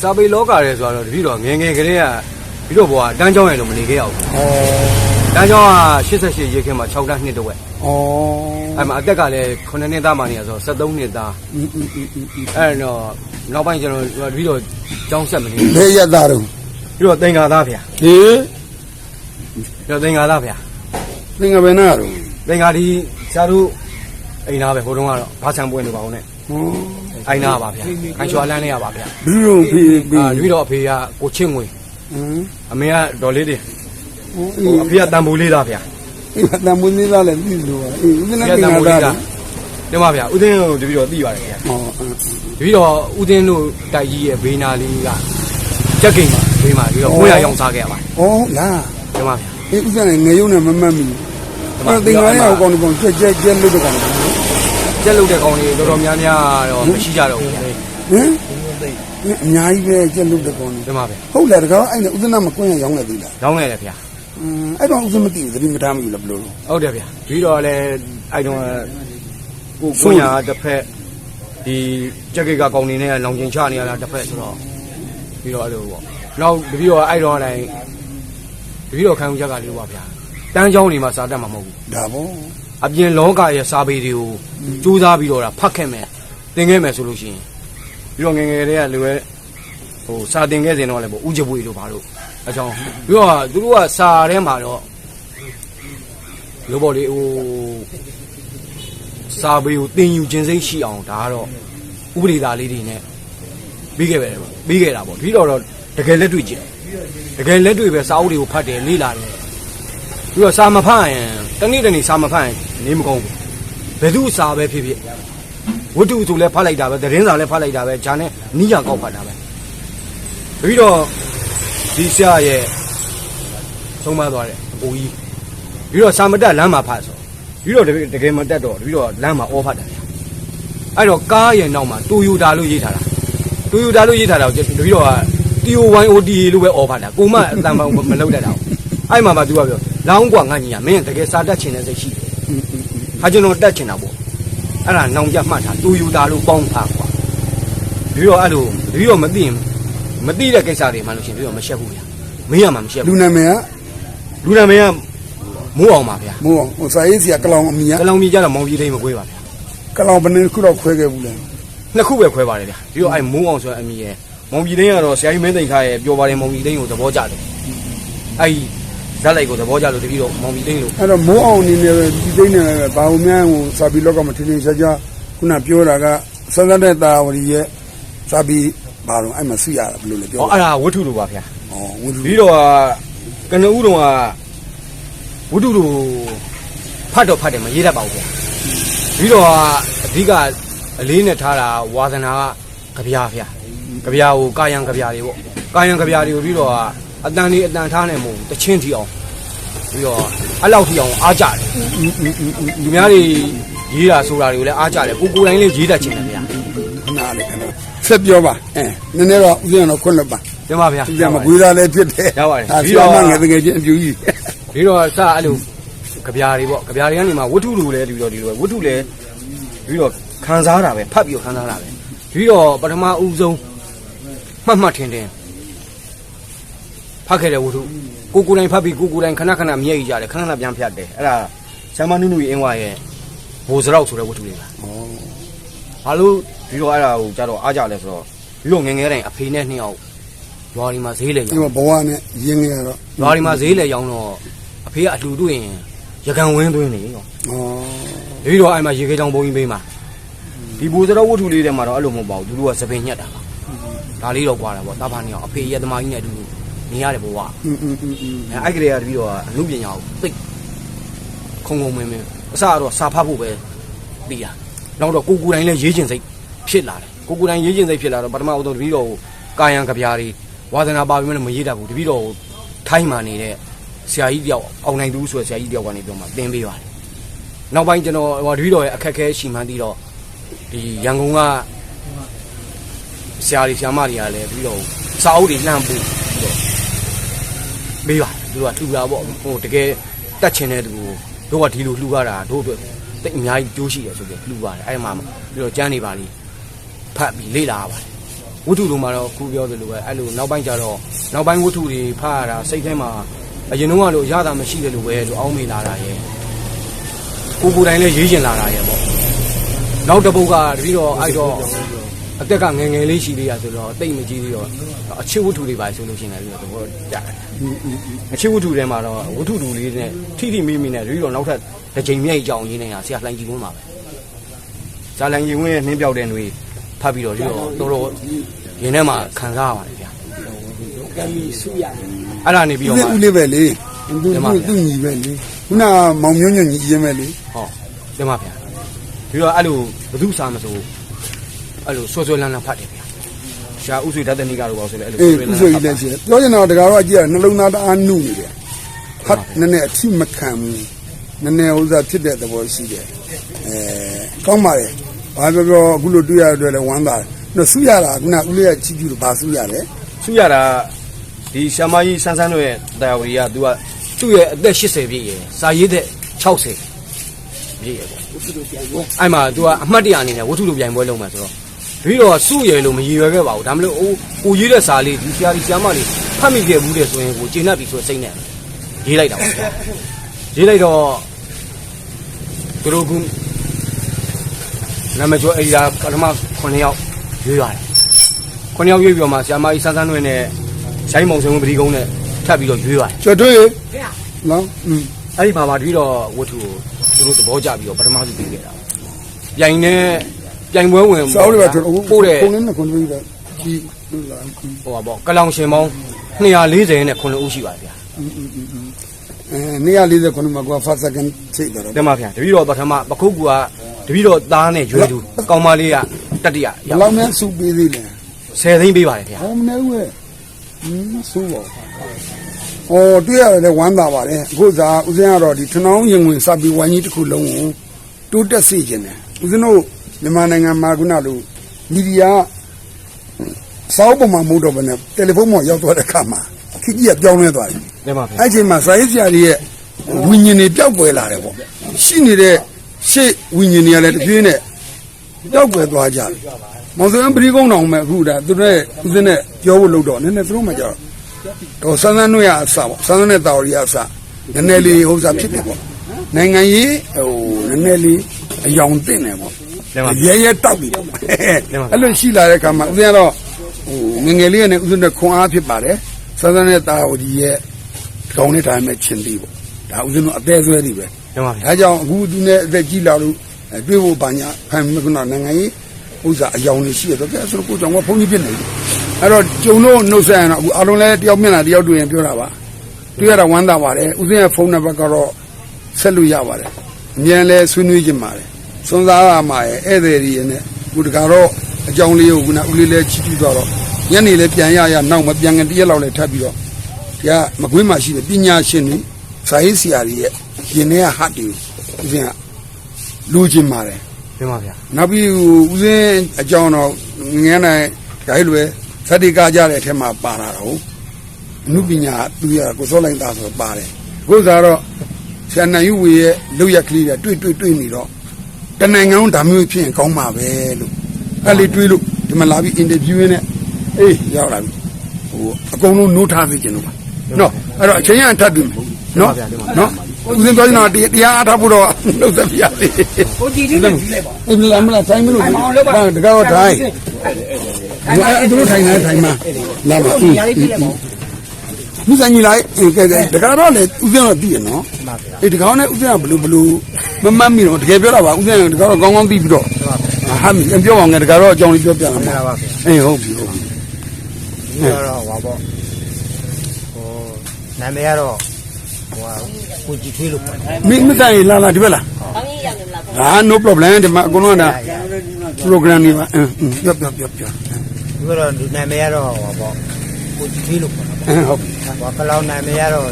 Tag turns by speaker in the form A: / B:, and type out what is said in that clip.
A: စာပေလောကရဲဆိုတော့တပြီတော့ငယ်ငယ်ကလေးကပြီးတော့ဘွာတန်းချောင်းရလို့မနေခဲ့ရဘူး။
B: ဩ
A: တန်းချောင်းက88ရေခင်မှာ6တန်းနှစ်တဝက်။
B: ဩ
A: အဲ့မှာအသက်ကလည်း9နှစ်သားမှနေရဆို73နှစ်သား။အဲ့တော့နောက်ပိုင်းကျွန်တော်တပြီတော့ကျောင်းဆက်မနေဘူး။
B: ဘယ်ရက်သားတော့
A: ပြီးတော့သင်္ကာသားဖေ။
B: ဟေး
A: ပြီးတော့သင်္ကာသားဖေ။
B: သင်္ကာဘယ်နာတော့
A: သင်္ကာဒီဆရာတို့အိမ်သားပဲဟိုတုန်းကတော့ဘာဆံပွင့်နေပါအောင်
B: နဲ့။
A: အိမ်သားပါဗျာခိုင်ချွာလန်းနေရပါဗျာ
B: ဘလူးတော့ဖေးဖေး
A: အာတပည့်တော်အဖေကကိုချင်းငွေ
B: ဟမ်
A: အမေကဒေါ်လေးတွေ
B: ဟော
A: ဟိုအဖေကတန်ဖိုးလေးသားဗျာ
B: အေးတံမွေးလေးသားလည်းသိလို့ပါအေးဦးဇင်း
A: အ
B: နဲ့
A: ဖေက
B: သင်္က
A: တန်ဖိုး
B: ပယ်
A: လေး
B: သား
A: သားတင်ပါဗျာဦးသိန်းကိုတပည့်တော်သိပါတယ်ဗျာ
B: ဟောအင်း
A: တပည့်တော်ဦးသိန်းတို့တိုက်ကြီးရဲ့ဘေးနာလေးကကြက်ကိန်းပါဘေးမှာပြီးတော့ကိုရရောင်စားခဲ့ရပါတယ်
B: ဩလား
A: တင်ပါဗျာ
B: အေးဦးဇင်းနဲ့ငရုံနဲ့မမတ်မိအဲ့သင်္ကပယ်ရအောင်ကောင်းကောင်းကြက်ကြက်ကြက်လို့တော့ကောင်း တယ်
A: ကြက်လုတ်တဲ့ကောင်တွေတော်တော်များများတော့မရှိကြတော့ဘူးဗျာ
B: ဟမ်အများကြီးပဲကြက်လို့တော့ကောင်းတယ်
A: တင်ပါဗျာ
B: ဟုတ်လားတကားအဲ့နဲ့ဦးဇင်းကမကွင်းရရောင်းနေသေးလား
A: ရောင်းလိုက်တယ်ဗျာ
B: อืมအဲ့တော့ဦးဇင်းမသိဘူးသတိမထားမိဘူးလားဘလို့လဲ
A: ဟုတ်တယ်ဗျာတပည့်တော်လည်းအဲ့တော့ကို
B: ဆိုး
A: ကိုညာတစ်ဖက်ဒီကြက်ကိတ်ကကောင်နေနဲ့လောင်ကျင်ချနေရတာတစ်ဖက်ဆိုတော့ပြီးတော့အဲ့လိုပေါ့နောက်တပည့်တော်အဲ့တော့တိုင်းတပည့်တော်ခံယူချက်ကလေးပါဗျာတန်းချောင်းနေမှာစားတတ်မှာမဟုတ်ဘူး
B: ဒါပေါ့
A: အပြင်လောကရဲ့စာပေတွေကိုစူးစမ်းပြီးတော့ဖတ်ခဲ့မယ်သင်ခဲ့မယ်ဆိုလို့ရှိရင်ပြီးတော့ငယ်ငယ်တည်းကလူရဲ့ဟိုစာသင်ခဲ့စဉ်တော့လည်းပေါ့ဥကြပွေတို့ဘာလို့အကြောင်းပြီးတော့သူတို့ကစာထဲမှာတော့လိုပေါ့လေဟိုစာပေကိုသင်ယူခြင်းစိတ်ရှိအောင်ဒါကတော့ဥပဒေသားလေးတွေနဲ့ပြီးခဲ့ပဲပေါ့ပြီးခဲ့တာပေါ့ပြီးတော့တော့တကယ်လက်တွေ့ကျင်တကယ်လက်တွေ့ပဲစာအုပ်တွေကိုဖတ်တယ်လေ့လာတယ်ပြီးတော့စာမဖတ်ရင်တနေ့တနေ့စာမဖတ်ရင် နေမကောင်းဘူးဘယ်သူစာပဲဖြစ်ဖြစ်ဝတ္ထုဆိုလဲဖတ်လိုက်တာပဲသတင်းစာလဲဖတ်လိုက်တာပဲဂျာနဲ့နီးရကောက်ဖတ်တာပဲပြီးတော့ဒီဆရာရဲ့ဆုံးမသွားတဲ့အကိုကြီးပြီးတော့စာမတက်လမ်းမှာဖတ်ဆိုပြီးတော့တကယ်တကယ်မတက်တော့ပြီးတော့လမ်းမှာအော်ဖတ်တယ်အဲ့တော့ကားရဲ့နောက်မှာတူယူတာလို့ရေးထားတာတူယူတာလို့ရေးထားတာကိုတပြီးတော့က TOYOTA လို့ပဲအော်ဖတ်တာကိုမအတန်ပံမလုပ်တတ်တာဘူးအဲ့မှာမှ तू ကပြောလောင်းกว่าငါညီရမင်းတကယ်စာတက်ချင်တဲ့စိတ်ရှိတယ် ဟာကျွန်တော်တက်ချင်တာပေါ့အဲ့ဒါနောင်ကြမှတ်တာတူယူတာလို့ပေါင်းထားကွာပြီးတော့အဲ့လိုပြီးတော့မသိရင်မသိတဲ့ကိစ္စတွေမှလို့ရှိရင်ပြီးတော့မရှက်ဘူးဗျာမင်းရမှာမရှက်
B: လူ
A: ဘူး
B: နာမည်က
A: လူနာမည်ကမိုးအောင်ပါဗျာ
B: မိုးအောင်ဟိုစာရေးစီကကလောင်အမီက
A: ကလောင်ကြီးကြတော့မောင်ကြီးတိတ်မကွေးပါဗျာ
B: ကလောင်ဘယ်နှစ်ခုတော့ခွဲခဲ့ဘူးလဲ
A: နှစ်ခုပဲခွဲပါတယ်ဗျာပြီးတော့အဲ့မိုးအောင်ဆိုတဲ့အမည်ရဲ့မောင်ကြီးတိတ်ကတော့ဆရာကြီးမင်းသိန်ခါရဲ့ပြောပါတယ်မောင်ကြီးတိတ်ကိုသဘောကျတယ်အဲ့ဒီ ဇက်လိုက်ကိုသဘောကျလို့တပည့်တော့မောင်ကြီးတိတ်လို့
B: အဲ့တော့မိုးအောင်အနေနဲ့ပဲဒီသိနေတယ်ဘာလို့များဟိုစာပီလောကမှာထင်းထင်းရှားရှားခုနပြောတာကစမ်းစမ်းတဲ့တာဝရီရဲ့စာပီဘာလို့အဲ့မှာဆွရတာဘယ်လိုလဲပြော
A: ဟောအဲ့ဒါဝတ္ထုလိုပါဗျာ
B: ဩဝန်လူ
A: ပြီးတော့ကနဦးတော်ကဝတ္ထုလိုဖတ်တော့ဖတ်တယ်မရေးတတ်ပါဘူးဗျာပြီးတော့အဓိကအလေးနဲ့ထားတာဝါသနာကကြပြားဗျာကြပြားကိုကာယံကြပြားတွေပေါ့ကာယံကြပြားတွေကိုပြီးတော့ အတန်လေးအတန်ထားနေမို့တချင်းထီအောင်ပြီးတော့အဲ့လောက်ထီအောင်အားကြတယ်လူများတွေရေးတာဆိုတာတွေကိုလည်းအားကြတယ်ကိုကိုယ်တိုင်လည်းရေးတတ်ချင်တယ်ဗျာ
B: ခဏလေးခဏဆက်ပြောပါအဲနည်းနည်းတော့ဦးဇင်းတော့ခွင့်လွတ်ပါ
A: တင်ပါဗျာ
B: ဦးဇင်းမကွေးသားလည်းဖြစ်တယ်
A: ရပါတယ်
B: ဒါ
A: ပြီး
B: ပြီး
A: တော့
B: တော့ငယ်တကယ်ချင်းအပြူကြီး
A: ပြီးတော့စအဲ့လိုကြပြားတွေပေါ့ကြပြားတွေကနေမှဝတ္ထုလိုလဲပြီးတော့ဒီလိုဝတ္ထုလဲပြီးတော့ခံစားတာပဲဖတ်ပြီးတော့ခံစားတာပဲပြီးတော့ပထမဦးဆုံးမှတ်မှတ်ထင်ထင် ဖတ်ခဲ့တဲ့ဝတ္ထုကိုကိုယ်တိုင်ဖတ်ပြီးကိုကိုယ်တိုင်ခဏခဏမျက်ရည်ကြတယ်ခဏခဏပြန်ဖြတ်တယ်အဲ့ဒါဆမ်မနုနုရဲ့အင်းဝါရဲ့ဘိုးစရောက်ဆိုတဲ့ဝတ္ထုလေးပါဘာလို့ပြီးတော့အဲ့ဒါကိုကြတော့အားကြလဲဆိုတော့ပြီးတော့ငယ်ငယ်တိုင်းအဖေနဲ့နှစ်ယောက်ရွာဒီမှာဈေးလေရော
B: ဒီမှာဘဝနဲ့ရင်းနေရတော့
A: ရွာဒီမှာဈေးလေရောင်းတော့အဖေကအလှူတွေ့ရင်ရကန်ဝင်းသွင်းနေရော
B: ဩ
A: ပြီးတော့အဲ့မှာရေခဲချောင်းဘုံကြီးပေးမှာဒီဘူစတော့ဝတ္ထုလေးထဲမှာတော့အဲ့လိုမဟုတ်ပါဘူးသူတို့ကသပင်ညက်တာပါဒါလေးတော့ကွာတာပေါ့တာဖာနေအောင်အဖေရဲ့သမားကြီးနဲ့အတူ မြင်ရတယ်ဘဝ
B: အင်းအင်းအင်း
A: အဲအဲ့ကလေးကတပြီးတော့အမှုပညာကိုသိခုံခုံမင်းမင်းအစကတော့စာဖတ်ဖို့ပဲပြီးတာနောက်တော့ကိုကိုတိုင်းလည်းရေးကျင်စိတ်ဖြစ်လာတယ်ကိုကိုတိုင်းရေးကျင်စိတ်ဖြစ်လာတော့ပထမဦးဆုံးတပြီးတော့ကာယံကဗျာတွေဝါသနာပါပြီးမှလည်းမရေးတတ်ဘူးတပြီးတော့ထိုင်းမှနေတဲ့ဆရာကြီးတယောက်အောင်နိုင်သူဆိုတဲ့ဆရာကြီးတယောက်ကနေပြောမှသင်ပေးပါတယ်နောက်ပိုင်းကျွန်တော်ဟိုတပြီးတော့ရဲ့အခက်အခဲရှိမှန်းသိတော့ဒီရန်ကုန်ကဆရာကြီးဆရာမတွေကလည်းပြီးတော့စာအုပ်တွေလှမ်းပို့ မေးပါသူကလှူတာပေါ့ဟိုတကယ်တက်ချင်တဲ့သူကိုတို့ကဒီလိုလှူရတာတို့အတွက်တိတ်အများကြီးကျိုးရှိတယ်ဆိုပြီးလှူပါတယ်အဲ့မှာပြီးတော့ကျန်းနေပါလိဖတ်ပြီးလေ့လာရပါတယ်ဝတ္ထုတို့မှာတော့ခုပြောသလိုပဲအဲ့လိုနောက်ပိုင်းကျတော့နောက်ပိုင်းဝတ္ထုတွေဖတ်ရတာစိတ်ထဲမှာအရင်တော့ကလို့ရတာမရှိတယ်လို့ပဲလို့အောင်းမိလာတာရဲ့ကိုကိုယ်တိုင်လည်းရေးကျင်လာတာရဲ့ပေါ့နောက်တစ်ပုတ်ကတတိတော့အဲ့တော့ အသက်ကငယ်ငယ်လေးရှိသေးရဆိုတော့တိတ်မကြီးသေးတော့အချစ်ဝတ္ထုတွေပါဆိုလို့ရှိရင်လည်းသဘောကျတယ်အချစ်ဝတ္ထုထဲမှာတော့ဝတ္ထုတူလေးနဲ့ထိထိမိမိနဲ့တတိတော့နောက်ထပ်တစ်ချိန်မြိုက်ကြောင်ရင်းနေတာဆရာလှိုင်းကြည့်ဝန်းပါပဲဆရာလှိုင်းကြည့်ဝန်းရဲ့နှင်းပြောက်တဲ့ຫນွေဖတ်ပြီးတော့ဒီတော့တော်တော်ရင်ထဲမှာခံစားရပါတယ်ဗျာ
C: ကံကြီးစုရတယ်
A: အဲ့ဒါနေပြီး
B: ဦး
A: တော့မှ
B: လေးဦးလေးပဲလေသူ
A: ဒီမှာ
B: သူသူညီပဲလေခုနကမောင်မျိုးညွန့်ညီရင်ပဲလေ
A: ဟောတင်ပါဗျာပြီးတော့အဲ့လိုဘသူစားမစိုး အဲ့လိုဆွဆွလန်းလန်းဖတ်တယ်ဗျာရှားဥဆွေတတ်တဲ့နေကတော့ပါဆိုလေအဲ့လို
B: အေး
A: ဆွ
B: သူ
A: ဆွလ
B: ဆို
A: န်းလန်း
B: ကြီး
A: ဖတ်
B: လည်းရှိတယ်ပြောရင်တော့တကားတော့ကြည့်ရနှလုံးသားတအားနုနေတယ်ဖတ်နည်းနည်းအထိမခံဘူးနည်းနည်းဥစားဖြစ်တဲ့သဘောရှိတယ်အဲကောင်းပါလေဘာပြောပြောအခုလိုတွေ့ရတဲ့အတွက်လည်းဝမ်းသာတယ်နော်ဆူရတာခုနဦးလေးကချီကျူလို့ဘာဆူရတယ်
A: သူရတာဒီရှာမကြီးဆန်းဆန်းတို့ရဲ့တရားဝီက तू ကသူ့ရဲ့အသက်80ပြည့်ရယ်စာရေးတဲ့60ပြည့်ရယ်ပေါ့
C: ဘုသူတို့ပြန်ပွဲ
A: အဲ့မှာ तू ကအမှတ်တရအနေနဲ့ဝတ္ထုလိုပြိုင်ပွဲလုပ်မှာဆိုတော့ ပြီးတော့စုရယ်လို့မရည်ရွယ်ခဲ့ပါဘူးဒါမှမဟုတ်ကိုရေးတဲ့စာလေးဒီဆရာဒီဆရာမလေးဖတ်မိခဲ့ဘူးတဲ့ဆိုရင်ကိုကျေနပ်ပြီဆိုတဲ့စိတ်နဲ့ရေးလိုက်တာပါဗျာရေးလိုက်တော့သူတို့ကနာမည်ကျော်အေဒီယာပထမ9ယောက်ရွေးရတယ်9ယောက်ရွေးပြီးတော့မှဆရာမကြီးစန်းစန်းတွေနဲ့ရှိုင်းမုံစံဝင်ပတိကုန်းနဲ့ထပ်ပြီးတော့ရွေးရတယ်
B: ကျော်တွေ့နော်อืม
A: အဲ့ဒီမှာမှတပြီးတော့ဝတ္ထုကိုသူတို့သဘောကျပြီးတော့ပထမဆုံးပြီးခဲ့တာပြိုင်နဲ့ ပြိုင်ပွဲဝင်
B: စောက်လေးပါကျွန်တော်
A: ပို့တဲ့
B: ခုနကခုနကပြီးတော့ဒီလို့လား
A: ဟိုပါပေါ့ကလောင်ရှင်ပေါင်း240နဲ့9ဦးရှိပါဗျာ
B: အဲ140ခုနမှာကွာ first second ချိန်တော့
A: တင်ပါဗျာတပြီးတော့ပထမပခုတ်ကူကတပြီးတော့သားနဲ့ရွယ်သူကောင်မလေးကတတိယ
B: ဘ
A: ရောက်
B: လောက်နဲ့စုပေးသေးလဲ
A: 10သိန်းပေးပါတယ်ဗျာ
B: ဟောမနေဘူးဟင်းစုပါဟောတွေ့ရတယ်လေဝမ်းသာပါတယ်အခုစားဦးစင်းကတော့ဒီထနောင်းရင်ဝင်စပြီးဝိုင်းကြီးတစ်ခုလုံးကိုတိုးတက်စေခြင်းတယ်ဦးစင်းတို့ မြန်မာနိုင်ငံမှာခုနလိုမီဒီယာစောက်ပေါ်မှာမဟုတ်တော့ဘဲနဲ့တယ်လီဖုန်းပေါ်ရောက်သွားတဲ့အခါမှာခကြီးကပြောင်းလဲသွားတယ်
A: တင်ပါဗျာ
B: အဲ့ချိန်မှာစာရေးဆရာကြီးရဲ့ဝိညာဉ်တွေပျောက်ကွယ်လာတယ်ပေါ့ရှိနေတဲ့ရှေ့ဝိညာဉ်တွေကလည်းတစ်ပြေးနဲ့ပျောက်ကွယ်သွားကြတယ်မောင်စံပရိကုန်းတော်မဲ့အခုဒါသူတို့ရဲ့ဦးစင်းနဲ့ပြောဖို့လုပ်တော့နည်းနည်းသူတို့မှကြောက်တော့ဆန်းဆန်းတို့ရအစပေါ့ဆန်းဆန်းနဲ့တာဝရီအစနည်းနည်းလေးဥစ္စာဖြစ်တယ်ပေါ့နိုင်ငံရေးဟိုနည်းနည်းလေးအယောင်တင်တယ်ပေါ့ ရဲရဲတောက်ပြီပေါ့အဲ့လိုရှိလာတဲ့အခါမှာဦးစင်းကတော့ဟိုငငယ်လေးနဲ့ဦးစင်းနဲ့ခွန်အားဖြစ်ပါတယ်ဆန်းဆန်းနဲ့တာဝရီရဲ့ကောင်းတဲ့တိုင်းမဲ့ချင်းသေးပေါ့ဒါဥစဉ်တော့အသေးဆွဲတွေပဲ
A: တင်ပါဗျာ
B: ဒါကြောင့်အခုသူနဲ့အသက်ကြီးလာလို့အဲတွေ့ဖို့ပါညာဖန်မကနာနိုင်ငံရေးဥစ္စာအယောင်တွေရှိရတော့ကဲဆိုတော့ကိုကြောင့်ကဘုန်းကြီးဖြစ်နေတယ်အဲ့တော့ကျုံတို့နှုတ်ဆက်ရတော့အခုအားလုံးလည်းတယောက်မျက်နှာတယောက်တွေ့ရင်ပြောတာပါတွေ့ရတာဝမ်းသာပါတယ်ဥစဉ်ရဲ့ဖုန်းနံပါတ်ကတော့ဆက်လို့ရပါတယ်အမြန်လဲဆွေးနွေးခြင်းပါတယ် စွန်စားရမှာရဲ့ဧည့်သည်တွေနဲ့အခုတကတော့အကြောင်းလေးကိုခုနဦးလေးလည်းချီးကျူးသွားတော့ညနေလည်းပြန်ရရနောက်မပြန်ခင်တရက်လောက်လည်းထပ်ပြီးတော့ဒီကမကွေးမှာရှိတဲ့ပညာရှင်တွေစာရေးဆရာတွေရဲ့ရင်ထဲကဟတ်တွေကိုဦးစင်းကလူချင်းပါတယ်
A: တင်ပါဗျာ
B: နောက်ပြီးဦးစင်းအကြောင်းတော့ငယ်နိုင်ဒါကြီးလိုပဲသတိကားကြတဲ့အထက်မှာပါလာတော့အမှုပညာသူရကိုစောလိုက်သားဆိုတော့ပါတယ်အခုစားတော့ဆရာနိုင်ယူဝေရဲ့လုတ်ရက်ကလေးတွေတွေ့တွေ့တွေ့နေတော့ တနိုင်ငံလုံးဒါမျိုးဖြစ်ရင်ကောင်းမှာပဲလို့အဲ့လေတွေးလို့ဒီမှာလာပြီးအင်တာဗျူးရင်းနဲ့အေးရောက်လာပြီဟိုအကုန်လုံးနိုးထားသိကျင်လို့ပါနော်အဲ့တော့အချိန်ရထပ်ပြီမယ်နော်နော်ဦးစင်းပြောနေတာတရားအားထားဖို့တော့နှုတ်သက်ပြရသေး
C: ကိုကြည့်ကြည့်လိုက်လိုက်ပါ
B: အင်းလာမလားဆိုင်မလို့ဒါတကတော့ထိုင်အဲ့သူတို့ထိုင်နေထိုင်မှာလာပါ
C: ဒီ ရလေးပြလိုက်ပါ
B: မြဆိုင်ကြီးလိုက်ကဲကဲတကတော့လေဦးစင်းတော့သိရနော်အေးတကောင်းနဲ့ဦးစင်းကဘလူးဘလူးမမတ်မိတော့တကယ်ပြောတာပါဦးစင်းကတကတော့ကောင်းကောင်းသိပြီးတော့ဟာမိပြောအောင်ငယ်တကတော့အကြောင်းလေးပြောပြလာမှာအေးဟုတ်ပြီဟုတ်ပြီ
D: ဒီကတော့ဟောပေါ့ဟိုနာမည်ကတော့ဟိုဟာကိုကြည့်ထွေးလို့ပေါ့
B: မင်းမဆိုင်လာလာဒီဘက်လားဟာ no problem ဒီမှာအကုန်လုံးက program တွေပါအင်းပြောပြောပြောပြော
D: ဒီကတော့ဒီနာမည်ကတော့ဟောပေါ့ကိုကြည့်ထွေးလို့ပေါ့
B: အင်းဟုတ်ပြီ
D: ဟောကလောင်နာမည်ကတော့